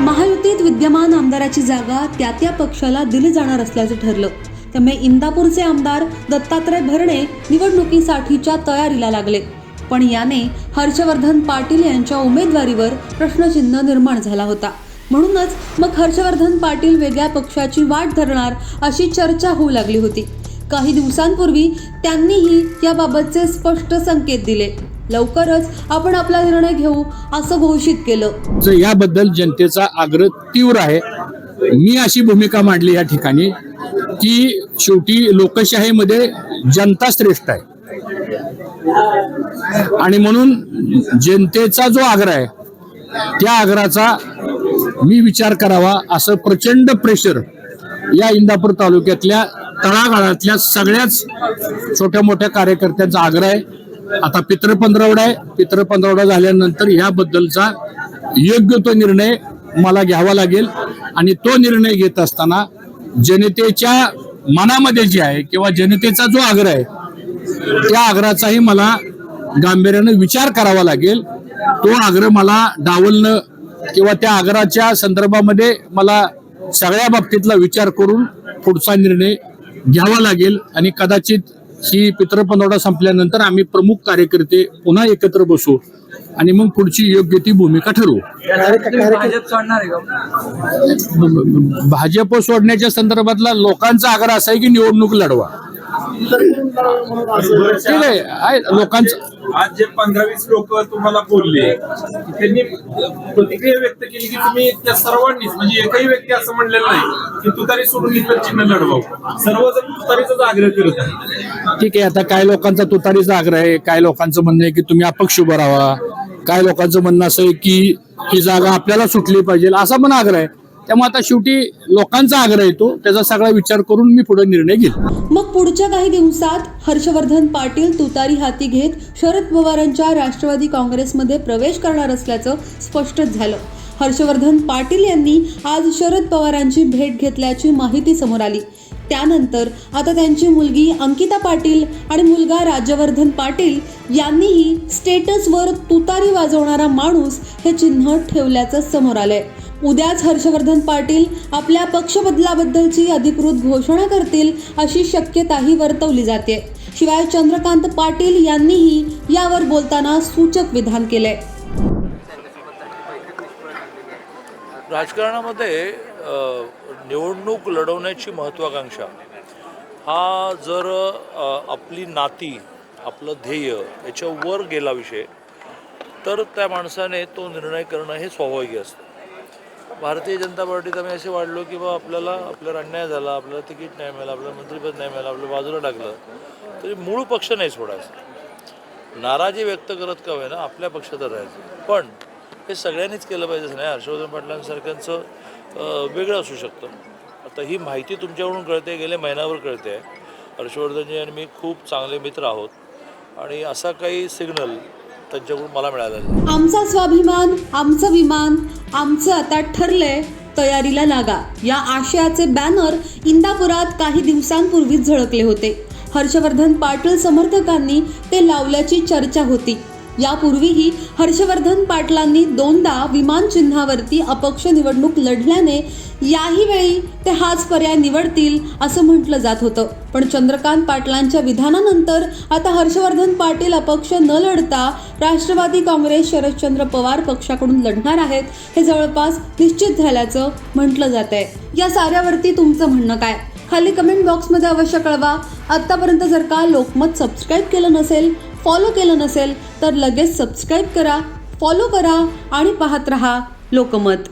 महायुतीत विद्यमान आमदाराची जागा त्या त्या पक्षाला दिली जाणार असल्याचं ठरलं. त्यामुळे इंदापूरचे आमदार दत्तात्रय भरणे निवडणुकीसाठीच्या तयारीला लागले. पण याने हर्षवर्धन पाटील यांच्या उमेदवारीवर प्रश्नचिन्ह निर्माण झाला होता. म्हणूनच मग हर्षवर्धन पाटील वेगळ्या पक्षाची वाट धरणार अशी चर्चा होऊ लागली होती. काही दिवसांपूर्वी त्यांनीही याबाबतचे स्पष्ट संकेत दिले. लवकरच आपण आपला निर्णय घेऊ असं घोषित केलं. याबद्दल जनतेचा आग्रह तीव्र आहे. मी अशी भूमिका मांडली या ठिकाणी की शेवटी लोकशाहीमध्ये जनता श्रेष्ठ आहे. आणि म्हणून जनतेचा जो आग्रह आहे त्या आग्रहाचा मी विचार करावा असं प्रचंड प्रेशर या इंदापूर तालुक्यातल्या तळागाळातल्या सगळ्याच छोट्या मोठ्या कार्यकर्त्यांचा आग्रह आहे. आता पित्र पंधरवडा आहे. पित्र पंधरवडा झाल्यानंतर ह्याबद्दलचा योग्य तो निर्णय मला घ्यावा लागेल. आणि तो निर्णय घेत असताना जनतेच्या मनामध्ये जे आहे किंवा जनतेचा जो आग्रह आहे त्या आग्रहाचाही मला गांभीर्यानं विचार करावा लागेल. तो आग्रह मला डावलणं किंवा त्या आग्रहाच्या संदर्भामध्ये मला सगळ्या बाबतीतला विचार करून पुढचा निर्णय घ्यावा लागेल. आणि कदाचित ही पितृपंधरवडा संपल्यानंतर आम्ही प्रमुख कार्यकर्ते पुन्हा एकत्र बसू आणि मग पुढची योग्य ती भूमिका ठरवू. भाजप सोडण्याच्या संदर्भातला लोकांचा आग्रह असा आहे की निवडणूक लढवा. ठीक आहे लोकांचा आज जे पंधरा वीस लोक तुम्हाला बोलले त्यांनी प्रतिक्रिया व्यक्त केली की तुम्ही त्या सर्वांनीच म्हणजे एकही व्यक्ती असं म्हणलेलं नाही की तुतारी सोडून इतर चिन्ह लढवाव. सर्वजण तुतारीचाच आग्रह करत आहे ठीक आहे आता काय लोकांचा तुतारीचा आग्रह आहे काय लोकांचं म्हणणं आहे की तुम्ही अपक्ष उभं राहा. काय लोकांचं म्हणणं असं आहे की ही जागा आपल्याला सुटली पाहिजे असा पण आग्रह आहे. त्यामुळे आता शेवटी लोकांचा आग्रह येतो त्याचा सगळा विचार करून मी पुढे निर्णय घेईल. मग पुढच्या काही दिवसात हर्षवर्धन पाटील तुतारी हाती घेत शरद पवारांच्या राष्ट्रवादी काँग्रेसमध्ये प्रवेश करणार असल्याचं स्पष्टच झालं. हर्षवर्धन पाटील यांनी आज शरद पवारांची भेट घेतल्याची माहिती समोर आली. त्यानंतर आता त्यांची मुलगी अंकिता पाटील आणि मुलगा राजवर्धन पाटील यांनीही स्टेटसवर तुतारी वाजवणारा माणूस हे चिन्ह ठेवल्याचं समोर आलंय. उद्याच हर्षवर्धन पाटील आपल्या पक्षबदलाबद्दलची अधिकृत घोषणा करतील अशी शक्यताही वर्तवली जाते. शिवाय चंद्रकांत पाटील यांनीही यावर बोलताना सूचक विधान केलंय राजकारणामध्ये निवडणूक लढवण्याची महत्त्वाकांक्षा हा जर आपली नाती आपलं ध्येय याच्यावर गेला विषय तर त्या माणसाने तो निर्णय करणं हे स्वाभाविक असतं. भारतीय जनता पार्टीत आम्ही असे वाढलो की बा आपल्याला आपल्याला अन्याय झाला आपल्याला तिकीट नाही मिळालं आपल्याला मंत्रिपद नाही मिळालं आपल्या बाजूला टाकलं तरी मूळ पक्ष नाही सोडायचा. नाराजी व्यक्त करत का होईना आपल्या पक्षात राहायचं. पण हे सगळ्यांनीच केलं पाहिजे असं नाही. हर्षवर्धन पाटलांसारख्यांचं वेगळं असू शकतं. आता ही माहिती तुमच्याकडून कळते गेले महिन्यावर कळते. हर्षवर्धनजी आणि मी खूप चांगले मित्र आहोत. आणि असा काही सिग्नल त्यांच्याकडून मला मिळालेला आमचा स्वाभिमान आमचं विमान आमचं आता ठरलंय तयारीला लागा. या आशयाचे बॅनर इंदापुरात काही दिवसांपूर्वीच झळकले होते. हर्षवर्धन पाटील समर्थकांनी ते लावल्याची चर्चा होती. यापूर्वीही हर्षवर्धन पाटलांनी दोनदा विमान चिन्हावरती अपक्ष निवडणूक लढल्याने याही वेळी ते हाच पर्याय निवडतील असं म्हटलं जात होतं. पण चंद्रकांत पाटलांच्या विधानानंतर आता हर्षवर्धन पाटील अपक्ष न लढता राष्ट्रवादी काँग्रेस शरदचंद्र पवार पक्षाकडून लढणार आहेत हे जवळपास निश्चित झाल्याचं म्हटलं जात आहे या साऱ्यावरती तुमचं म्हणणं काय? खाली कमेंट बॉक्समध्ये अवश्य कळवा. आत्तापर्यंत जर का लोकमत सबस्क्राईब केलं नसेल फॉलो केलं नसेल तर लगेच सबस्क्राईब करा फॉलो करा आणि पाहत रहा लोकमत.